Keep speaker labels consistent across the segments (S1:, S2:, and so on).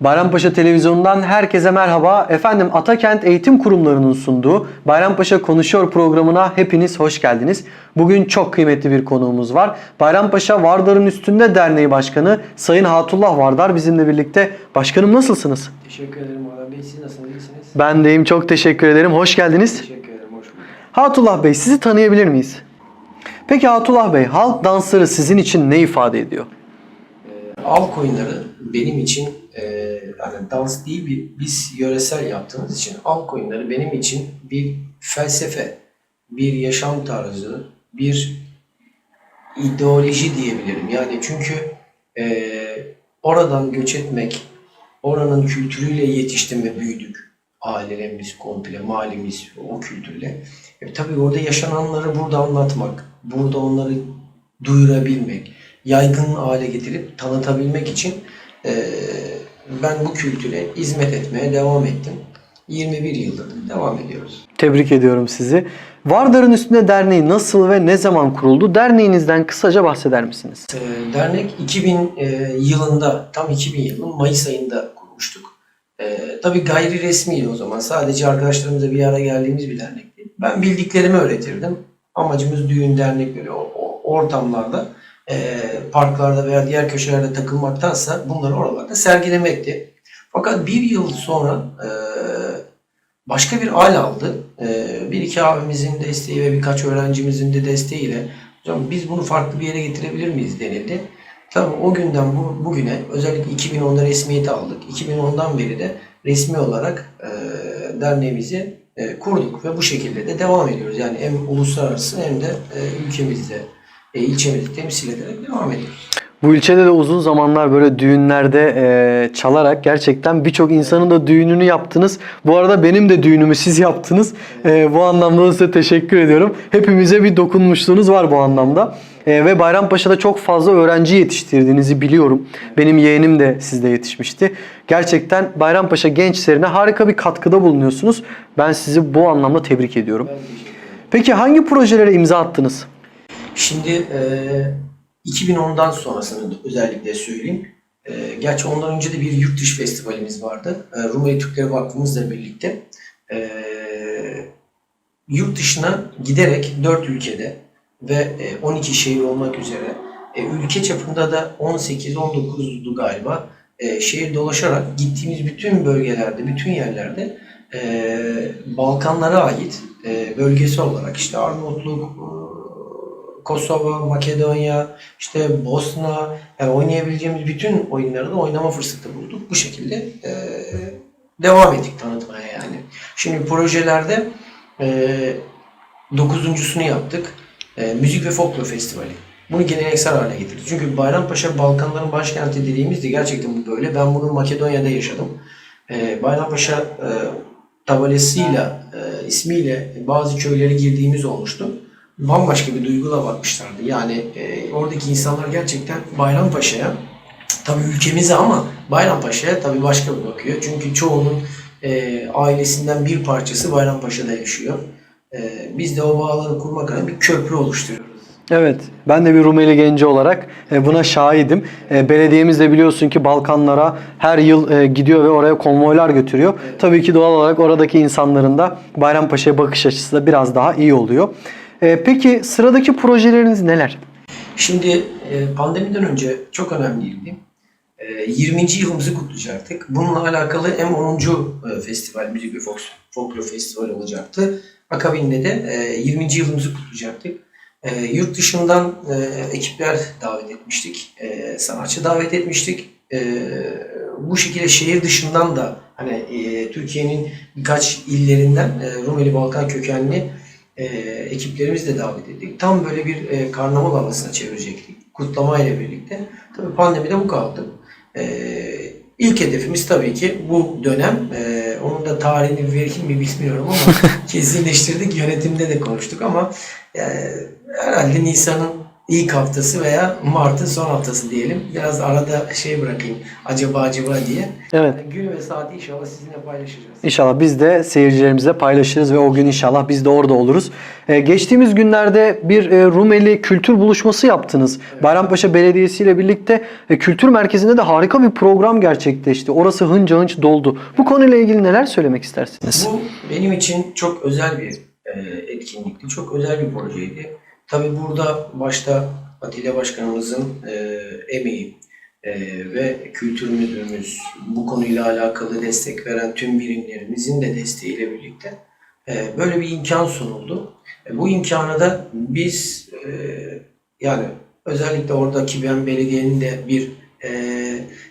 S1: Bayrampaşa Televizyonu'ndan herkese merhaba. Efendim Atakent Eğitim Kurumları'nın sunduğu Bayrampaşa Konuşuyor programına hepiniz hoş geldiniz. Bugün çok kıymetli bir konuğumuz var. Bayrampaşa Vardar'ın Üstünde Derneği Başkanı Sayın Hatullah Vardar bizimle birlikte. Başkanım nasılsınız?
S2: Teşekkür ederim Orhan Bey. Siz nasılsınız? İyisiniz?
S1: Ben deyim çok teşekkür ederim. Hoş geldiniz.
S2: Teşekkür ederim. Hoş bulduk.
S1: Hatullah Bey sizi tanıyabilir miyiz? Peki Hatullah Bey halk dansları sizin için ne ifade ediyor?
S2: Av oyunları benim için e, yani dans değil bir biz yöresel yaptığımız için av oyunları benim için bir felsefe, bir yaşam tarzı, bir ideoloji diyebilirim. Yani çünkü e, oradan göç etmek, oranın kültürüyle yetiştim ve büyüdük. Ailelerimiz komple, mahallemiz o kültürle. E, tabii orada yaşananları burada anlatmak, burada onları duyurabilmek, yaygın hale getirip tanıtabilmek için e, ben bu kültüre hizmet etmeye devam ettim. 21 yıldır devam ediyoruz.
S1: Tebrik ediyorum sizi. Vardar'ın Üstünde Derneği nasıl ve ne zaman kuruldu? Derneğinizden kısaca bahseder misiniz?
S2: Ee, dernek 2000 e, yılında, tam 2000 yılının Mayıs ayında kurmuştuk. Ee, tabii gayri resmiydi o zaman. Sadece arkadaşlarımızla bir araya geldiğimiz bir dernekti. Ben bildiklerimi öğretirdim. Amacımız düğün dernek böyle o, o ortamlarda, e, parklarda veya diğer köşelerde takılmaktansa bunları oralarda sergilemekti. Fakat bir yıl sonra e, başka bir hal aldı. E, bir iki abimizin desteği ve birkaç öğrencimizin de desteğiyle Hocam biz bunu farklı bir yere getirebilir miyiz denildi. Tabii o günden bu, bugüne özellikle 2010'da resmiyeti aldık. 2010'dan beri de resmi olarak e, derneğimizi e, kurduk ve bu şekilde de devam ediyoruz. Yani hem uluslararası hem de e, ülkemizde, e, ilçemizi temsil ederek devam ediyoruz.
S1: Bu ilçede de uzun zamanlar böyle düğünlerde e, çalarak gerçekten birçok insanın da düğününü yaptınız. Bu arada benim de düğünümü siz yaptınız. E, bu anlamda da size teşekkür ediyorum. Hepimize bir dokunmuşluğunuz var bu anlamda. E, ve Bayrampaşa'da çok fazla öğrenci yetiştirdiğinizi biliyorum. Benim yeğenim de sizde yetişmişti. Gerçekten Bayrampaşa gençlerine harika bir katkıda bulunuyorsunuz. Ben sizi bu anlamda tebrik ediyorum. Peki hangi projelere imza attınız?
S2: Şimdi e, 2010'dan sonrasını özellikle söyleyeyim. E, gerçi ondan önce de bir yurt dışı festivalimiz vardı. E, Rumeli Türkleri Vakfımızla birlikte. E, yurt dışına giderek 4 ülkede ve e, 12 şehir olmak üzere e, ülke çapında da 18-19'du galiba e, şehir dolaşarak gittiğimiz bütün bölgelerde, bütün yerlerde e, Balkanlara ait e, bölgesi olarak işte Arnavutluk, e, Kosova, Makedonya, işte Bosna yani oynayabileceğimiz bütün oyunları da oynama fırsatı bulduk. Bu şekilde e, devam ettik tanıtmaya yani. Şimdi projelerde e, dokuzuncusunu yaptık. E, Müzik ve Folklor Festivali. Bunu geleneksel hale getirdik. Çünkü Bayrampaşa Balkanların başkenti dediğimizde gerçekten bu böyle. Ben bunu Makedonya'da yaşadım. E, Bayrampaşa e, tabelesiyle, e, ismiyle bazı köylere girdiğimiz olmuştu. Bambaşka bir duyguyla bakmışlardı. Yani e, oradaki insanlar gerçekten Bayrampaşa'ya, tabii ülkemize ama Bayrampaşa'ya tabii başka bir bakıyor. Çünkü çoğunun e, ailesinden bir parçası Bayrampaşa'da yaşıyor. E, biz de o bağları kurmak adına bir köprü oluşturuyoruz.
S1: Evet, ben de bir Rumeli genci olarak e, buna şahidim. E, Belediyemiz de biliyorsun ki Balkanlara her yıl e, gidiyor ve oraya konvoylar götürüyor. Tabii ki doğal olarak oradaki insanların da Bayrampaşa'ya bakış açısı da biraz daha iyi oluyor. E, Peki sıradaki projeleriniz neler?
S2: Şimdi e, pandemiden önce çok önemliydi. E, 20. yılımızı kutlayacaktık. Bununla alakalı hem 10. e, festival, müzik ve folk, folklor festivali olacaktı. Akabinde de e, 20. yılımızı kutlayacaktık. Yurt dışından ekipler davet etmiştik. Sanatçı davet etmiştik. Bu şekilde şehir dışından da hani Türkiye'nin birkaç illerinden Rumeli Balkan kökenli e, ekiplerimizi de davet ettik. Tam böyle bir e, karnaval havasına çevirecektik. Kutlama ile birlikte. Tabii pandemide bu kaldı. E, ilk hedefimiz tabii ki bu dönem. E, onun da tarihini vereyim mi bilmiyorum ama kesinleştirdik. Yönetimde de konuştuk ama e, herhalde Nisan'ın ilk haftası veya Mart'ın son haftası diyelim. Biraz arada şey bırakayım. Acaba acaba diye.
S1: Evet.
S2: Gün ve saati inşallah sizinle paylaşacağız.
S1: İnşallah biz de seyircilerimizle paylaşırız ve o gün inşallah biz de orada oluruz. Ee, geçtiğimiz günlerde bir e, Rumeli kültür buluşması yaptınız. Bayrampaşa Belediyesi ile birlikte e, kültür merkezinde de harika bir program gerçekleşti. Orası hınca hınç doldu. Bu konuyla ilgili neler söylemek istersiniz?
S2: Bu benim için çok özel bir e, etkinlikti. Çok özel bir projeydi. Tabii burada başta Atilla Başkanımızın e, emeği e, ve kültür müdürümüz bu konuyla alakalı destek veren tüm birimlerimizin de desteğiyle birlikte e, böyle bir imkan sunuldu. E, bu imkanı da biz e, yani özellikle oradaki ben belediyenin de bir e,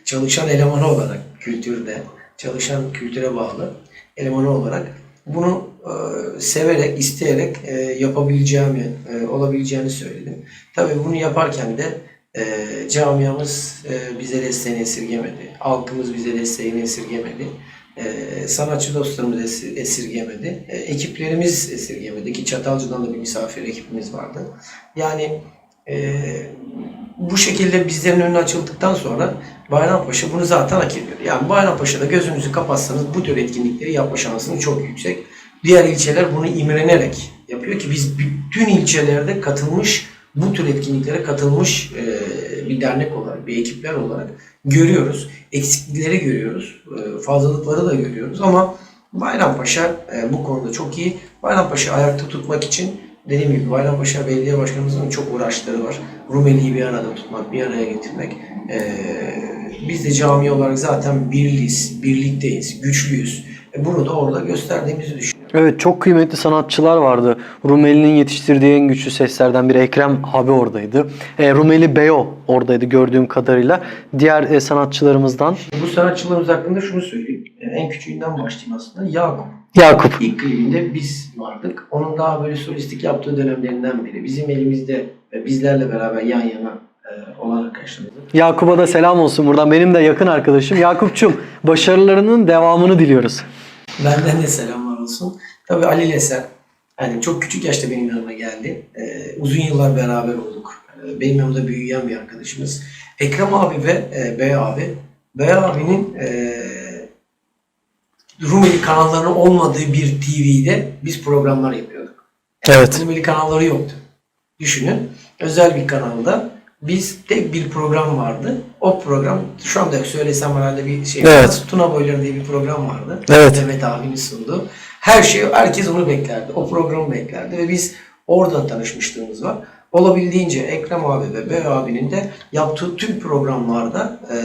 S2: çalışan elemanı olarak kültürde çalışan kültüre bağlı elemanı olarak bunu e, severek, isteyerek e, yapabileceğimi, e, olabileceğini söyledim. Tabii bunu yaparken de e, camiamız e, bize desteğini esirgemedi. Halkımız bize desteğini esirgemedi. E, sanatçı dostlarımız esir- esirgemedi. E, ekiplerimiz esirgemedi ki Çatalca'dan da bir misafir ekibimiz vardı. Yani e, bu şekilde bizlerin önü açıldıktan sonra Bayrampaşa bunu zaten hak ediyor. Yani Bayrampaşa'da gözünüzü kapatsanız bu tür etkinlikleri yapma şansınız çok yüksek. Diğer ilçeler bunu imrenerek yapıyor ki biz bütün ilçelerde katılmış, bu tür etkinliklere katılmış e, bir dernek olarak, bir ekipler olarak görüyoruz. Eksiklikleri görüyoruz, e, fazlalıkları da görüyoruz ama Bayrampaşa e, bu konuda çok iyi. Bayrampaşa ayakta tutmak için dediğim gibi Bayrampaşa Belediye Başkanımızın çok uğraşları var. Rumeli'yi bir arada tutmak, bir araya getirmek. Ee, biz de cami olarak zaten birliyiz, birlikteyiz, güçlüyüz. E, bunu da orada gösterdiğimizi düşünüyorum.
S1: Evet çok kıymetli sanatçılar vardı. Rumeli'nin yetiştirdiği en güçlü seslerden biri Ekrem abi oradaydı. E, Rumeli Beyo oradaydı gördüğüm kadarıyla. Diğer e, sanatçılarımızdan
S2: Bu sanatçılarımız hakkında şunu söyleyeyim. E, En küçüğünden başlayayım aslında. Yakup.
S1: Yakup.
S2: İlk klibinde biz vardık. Onun daha böyle solistik yaptığı dönemlerinden beri bizim elimizde ve bizlerle beraber yan yana e, olan arkadaşlarımız.
S1: Yakup'a da selam olsun buradan. Benim de yakın arkadaşım. Yakup'cum başarılarının devamını diliyoruz.
S2: Benden de selamlar olsun. Tabii Ali Leser. Yani çok küçük yaşta benim yanıma geldi. Ee, uzun yıllar beraber olduk. Ee, benim yanımda büyüyen bir arkadaşımız. Ekrem abi ve e, Bey abi. Bey abinin e, Rumeli kanallarının olmadığı bir TV'de biz programlar yapıyorduk.
S1: Evet.
S2: Rumeli kanalları yoktu. Düşünün. Özel bir kanalda biz tek bir program vardı. O program şu anda söylesem herhalde bir şey
S1: Evet.
S2: Tuna Boyları diye bir program vardı.
S1: Evet.
S2: Demet abinin sunduğu. Her şey, herkes onu beklerdi. O programı beklerdi ve biz oradan tanışmışlığımız var. Olabildiğince Ekrem abi ve Bey abinin de yaptığı tüm programlarda e,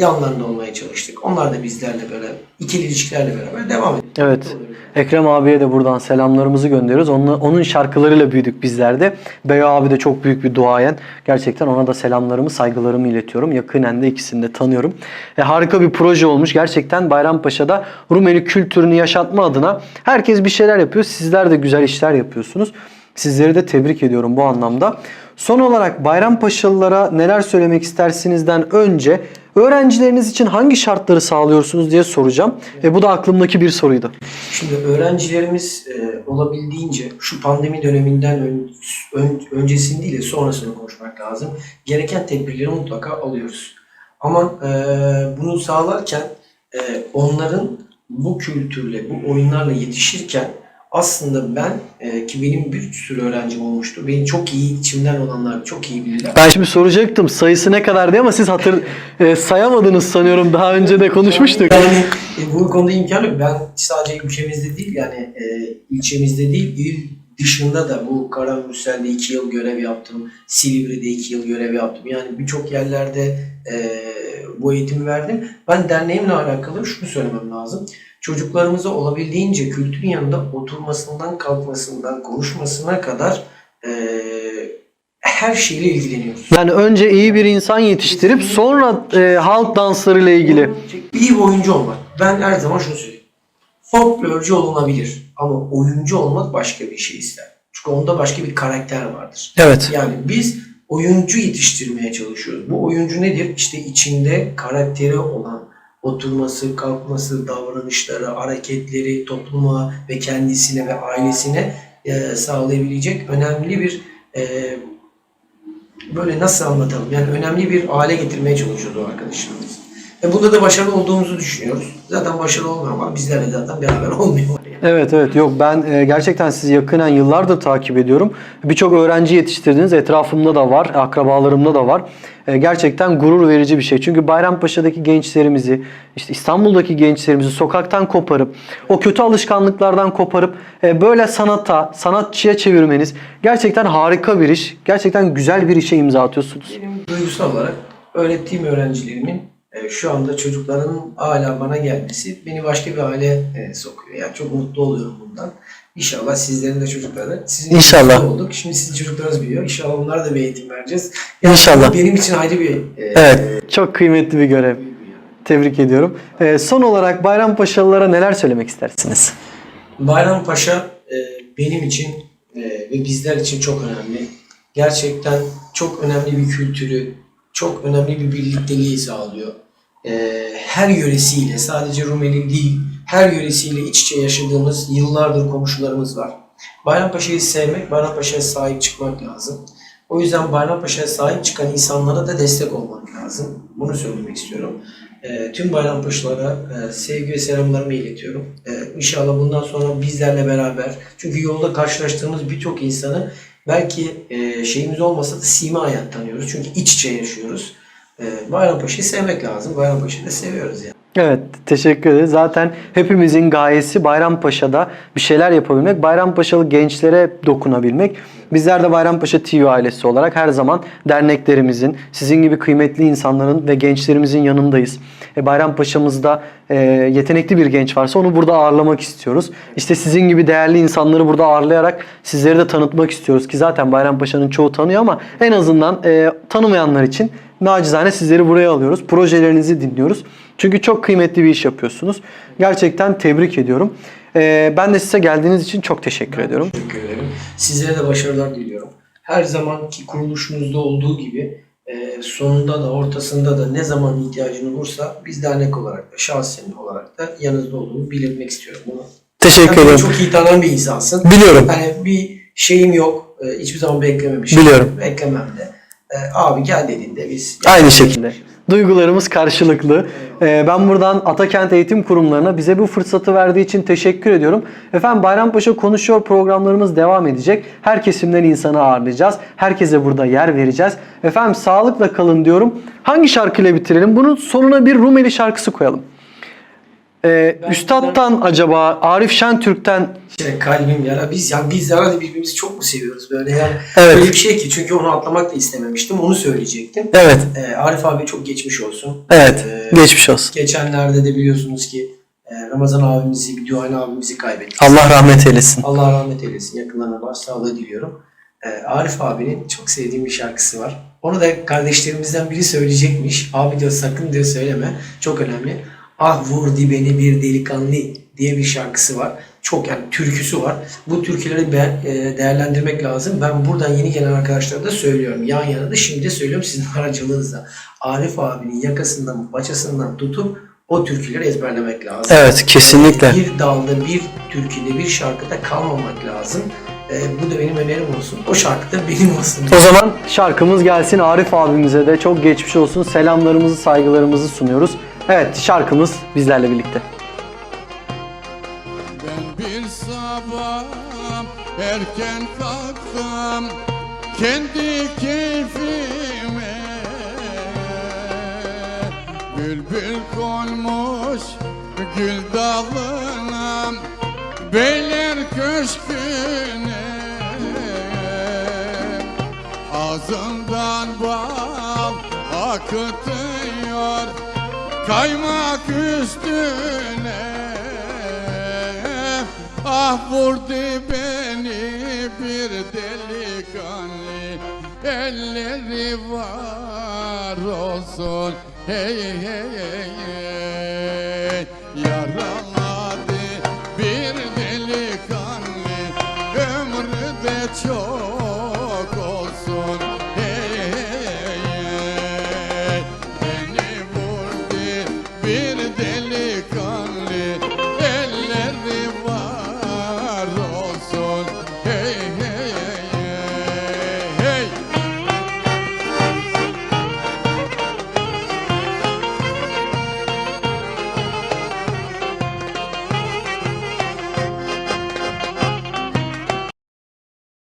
S2: yanlarında olmaya çalıştık. Onlar da bizlerle böyle ikili ilişkilerle beraber devam ediyor.
S1: Evet. Ekrem abiye de buradan selamlarımızı gönderiyoruz. Onun, onun şarkılarıyla büyüdük bizler de. Beyo abi de çok büyük bir duayen. Gerçekten ona da selamlarımı, saygılarımı iletiyorum. Yakinen de ikisini de tanıyorum. E, harika bir proje olmuş. Gerçekten Bayrampaşa'da Rumeli kültürünü yaşatma adına herkes bir şeyler yapıyor. Sizler de güzel işler yapıyorsunuz. Sizleri de tebrik ediyorum bu anlamda. Son olarak Bayrampaşalılara neler söylemek istersinizden önce öğrencileriniz için hangi şartları sağlıyorsunuz diye soracağım. E, bu da aklımdaki bir soruydu.
S2: Şimdi öğrencilerimiz e, olabildiğince şu pandemi döneminden ön- ön- öncesini değil de sonrasını konuşmak lazım. Gereken tedbirleri mutlaka alıyoruz. Ama e, bunu sağlarken e, onların bu kültürle, bu oyunlarla yetişirken aslında ben e, ki benim bir sürü öğrencim olmuştu. Beni çok iyi içimden olanlar çok iyi bilirler.
S1: Ben şimdi soracaktım sayısı ne kadar diye ama siz hatır e, sayamadınız sanıyorum. Daha önce de konuşmuştuk.
S2: Yani e, bu konuda imkan yok. Ben sadece ülkemizde değil yani e, ilçemizde değil il dışında da bu Karamürsel'de iki yıl görev yaptım. Silivri'de iki yıl görev yaptım. Yani birçok yerlerde e, bu eğitimi verdim. Ben derneğimle alakalı şunu söylemem lazım. Çocuklarımıza olabildiğince kültürün yanında oturmasından, kalkmasından, konuşmasına kadar e, her şeyle ilgileniyoruz.
S1: Yani önce iyi bir insan yetiştirip sonra e, halk danslarıyla ilgili.
S2: İyi bir oyuncu olmak. Ben her zaman şunu söyleyeyim. Folklorcu olunabilir ama oyuncu olmak başka bir şey ister. Çünkü onda başka bir karakter vardır.
S1: Evet.
S2: Yani biz oyuncu yetiştirmeye çalışıyoruz. Bu oyuncu nedir? İşte içinde karakteri olan oturması, kalkması, davranışları, hareketleri topluma ve kendisine ve ailesine e, sağlayabilecek önemli bir e, böyle nasıl anlatalım? Yani önemli bir hale getirmeye çalışıyordu arkadaşlarımız. Ve bunda da başarılı olduğumuzu düşünüyoruz. Zaten başarılı olmuyor ama bizlerle zaten beraber olmuyor.
S1: Evet evet yok ben e, gerçekten sizi yakından yıllardır takip ediyorum. Birçok öğrenci yetiştirdiniz. Etrafımda da var, akrabalarımda da var. E, gerçekten gurur verici bir şey. Çünkü Bayrampaşa'daki gençlerimizi, işte İstanbul'daki gençlerimizi sokaktan koparıp, o kötü alışkanlıklardan koparıp e, böyle sanata, sanatçıya çevirmeniz gerçekten harika bir iş. Gerçekten güzel bir işe imza atıyorsunuz.
S2: Benim duygusal olarak öğrettiğim öğrencilerimin e, şu anda çocukların hala bana gelmesi beni başka bir hale e, sokuyor. Yani çok mutlu oluyorum bundan. İnşallah sizlerin de çocukları. Sizin
S1: İnşallah.
S2: olduk. Şimdi sizin çocuklarınız büyüyor. İnşallah onlara da bir eğitim vereceğiz.
S1: İnşallah.
S2: Benim için ayrı bir e,
S1: Evet, çok kıymetli bir görev. Tebrik ediyorum. E, son olarak Bayrampaşalılara neler söylemek istersiniz?
S2: Bayrampaşa e, benim için e, ve bizler için çok önemli. Gerçekten çok önemli bir kültürü, çok önemli bir birlikteliği sağlıyor. E, her yöresiyle, sadece Rumeli değil, her yöresiyle iç içe yaşadığımız yıllardır komşularımız var. Bayrampaşa'yı sevmek, Bayrampaşa'ya sahip çıkmak lazım. O yüzden Bayrampaşa'ya sahip çıkan insanlara da destek olmak lazım. Bunu söylemek istiyorum. E, tüm Bayrampaşalara e, sevgi ve selamlarımı iletiyorum. E, inşallah bundan sonra bizlerle beraber, çünkü yolda karşılaştığımız birçok insanı belki e, şeyimiz olmasa da sima hayat tanıyoruz. Çünkü iç içe yaşıyoruz. E, Bayrampaşa'yı sevmek lazım. Bayrampaşa'yı da seviyoruz yani.
S1: Evet, teşekkür ederiz. Zaten hepimizin gayesi Bayrampaşa'da bir şeyler yapabilmek, Bayrampaşalı gençlere dokunabilmek. Bizler de Bayrampaşa TV ailesi olarak her zaman derneklerimizin, sizin gibi kıymetli insanların ve gençlerimizin yanındayız. E, Bayrampaşa'mızda e, yetenekli bir genç varsa onu burada ağırlamak istiyoruz. İşte sizin gibi değerli insanları burada ağırlayarak sizleri de tanıtmak istiyoruz ki zaten Bayrampaşa'nın çoğu tanıyor ama en azından e, tanımayanlar için nacizane sizleri buraya alıyoruz. Projelerinizi dinliyoruz. Çünkü çok kıymetli bir iş yapıyorsunuz. Gerçekten tebrik ediyorum. Ee, ben de size geldiğiniz için çok teşekkür ediyorum.
S2: Teşekkür ederim. Sizlere de başarılar diliyorum. Her zamanki kuruluşumuzda olduğu gibi e, sonunda da ortasında da ne zaman ihtiyacın olursa biz dernek olarak da şahsen olarak da yanınızda olduğumu belirtmek istiyorum bunu.
S1: Teşekkür ederim.
S2: çok iyi tanınan bir insansın.
S1: Biliyorum.
S2: Hani bir şeyim yok. E, hiçbir zaman beklememişim.
S1: Biliyorum.
S2: Beklemem de. E, abi gel dediğinde biz.
S1: Aynı şekilde. Duygularımız karşılıklı. Ee, ben buradan Atakent Eğitim Kurumlarına bize bu fırsatı verdiği için teşekkür ediyorum. Efendim Bayrampaşa Konuşuyor programlarımız devam edecek. Her kesimden insanı ağırlayacağız. Herkese burada yer vereceğiz. Efendim sağlıkla kalın diyorum. Hangi şarkıyla bitirelim? Bunun sonuna bir Rumeli şarkısı koyalım. Ee,
S2: Ben-
S1: Üstad'dan acaba Arif Şentürk'ten
S2: İşte kalbim yara. Biz yani biz herhalde birbirimizi çok mu seviyoruz böyle yani.
S1: Evet.
S2: Öyle bir şey ki çünkü onu atlamak da istememiştim. Onu söyleyecektim.
S1: Evet.
S2: Ee, Arif abi çok geçmiş olsun.
S1: Evet.
S2: Ee,
S1: Geçmiş olsun.
S2: Geçenlerde de biliyorsunuz ki e, Ramazan abimizi, bir abimizi kaybettik.
S1: Allah rahmet eylesin.
S2: Allah rahmet eylesin. Yakınlarına başsağlığı diliyorum. Ee, Arif abinin çok sevdiğim bir şarkısı var. Onu da kardeşlerimizden biri söyleyecekmiş. Abi diyor sakın diyor söyleme. Çok önemli. Ah vurdu beni bir delikanlı diye bir şarkısı var. Çok yani türküsü var. Bu türküleri be- e, değerlendirmek lazım. Ben buradan yeni gelen arkadaşlara da söylüyorum. Yan yana da şimdi de söylüyorum sizin aracılığınızla. Arif abinin yakasından, paçasından tutup o türküleri ezberlemek lazım.
S1: Evet kesinlikle.
S2: Bir dalda, bir türküde, bir şarkıda kalmamak lazım. Ee, bu da benim önerim olsun. O şarkı da benim olsun.
S1: O zaman şarkımız gelsin. Arif abimize de çok geçmiş olsun. Selamlarımızı, saygılarımızı sunuyoruz. Evet şarkımız bizlerle birlikte.
S3: Ben bir sabah erken kalktım kendi keyfime Bülbül konmuş gül dalına Beyler köşküne Ağzından bal akıtıyor Kaymak üstüne. Ah vurdu beni bir delikanlı. Elleri var olsun. Hey hey hey hey